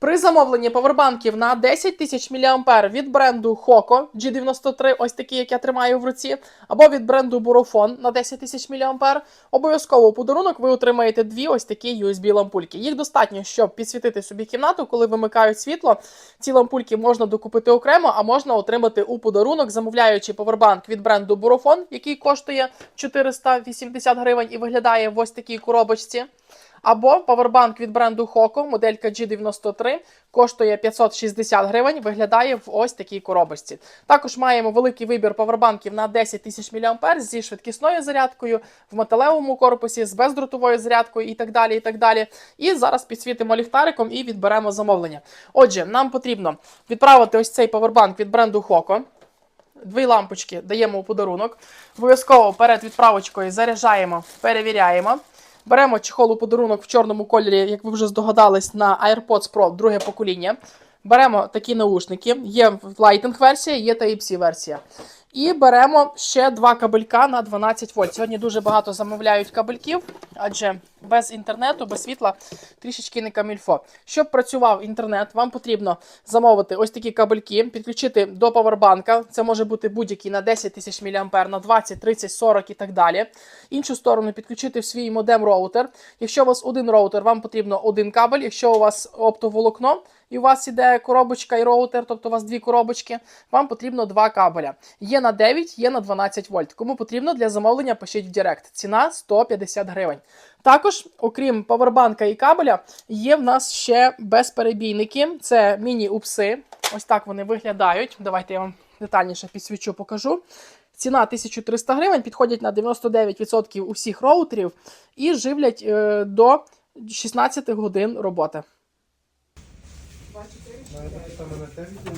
При замовленні павербанків на 10 тисяч мА від бренду Hoco G93, ось такі, як я тримаю в руці, або від бренду Burofon на 10 тисяч мА, обов'язково у подарунок ви отримаєте дві ось такі USB-лампульки. Їх достатньо, щоб підсвітити собі кімнату, коли вимикають світло. Ці лампульки можна докупити окремо, а можна отримати у подарунок, замовляючи павербанк від бренду Burofon, який коштує 480 гривень і виглядає в ось такій коробочці. Або павербанк від бренду Hoco, моделька G93, коштує 560 гривень, виглядає в ось такій коробочці. Також маємо великий вибір павербанків на 10 тисяч мА зі швидкісною зарядкою, в металевому корпусі, з бездротовою зарядкою і так далі. І так далі. І зараз підсвітимо ліхтариком і відберемо замовлення. Отже, нам потрібно відправити ось цей павербанк від бренду Hoco. Дві лампочки даємо у подарунок. Обов'язково перед відправочкою заряджаємо, перевіряємо. Беремо чехол у подарунок в чорному кольорі, як ви вже здогадались, на AirPods Pro друге покоління. Беремо такі наушники. Є Lightning версія, є Type-C версія. І беремо ще два кабелька на 12 вольт. Сьогодні дуже багато замовляють кабельків, адже без інтернету, без світла трішечки не камільфо. Щоб працював інтернет, вам потрібно замовити ось такі кабельки, підключити до павербанка. Це може бути будь-який на 10 тисяч мА, на 20, 30, 40 і так далі. Іншу сторону підключити в свій модем роутер. Якщо у вас один роутер, вам потрібно один кабель. Якщо у вас оптоволокно, і у вас іде коробочка і роутер, тобто у вас дві коробочки, вам потрібно два кабеля. Є на 9, є на 12 вольт. Кому потрібно для замовлення, пишіть в Директ. Ціна 150 гривень. Також, окрім павербанка і кабеля, є в нас ще безперебійники. Це міні-упси. Ось так вони виглядають. Давайте я вам детальніше підсвічу, покажу. Ціна 1300 гривень, підходять на 99% усіх роутерів і живлять е, до 16 годин роботи. Vai, tá, mas até me deu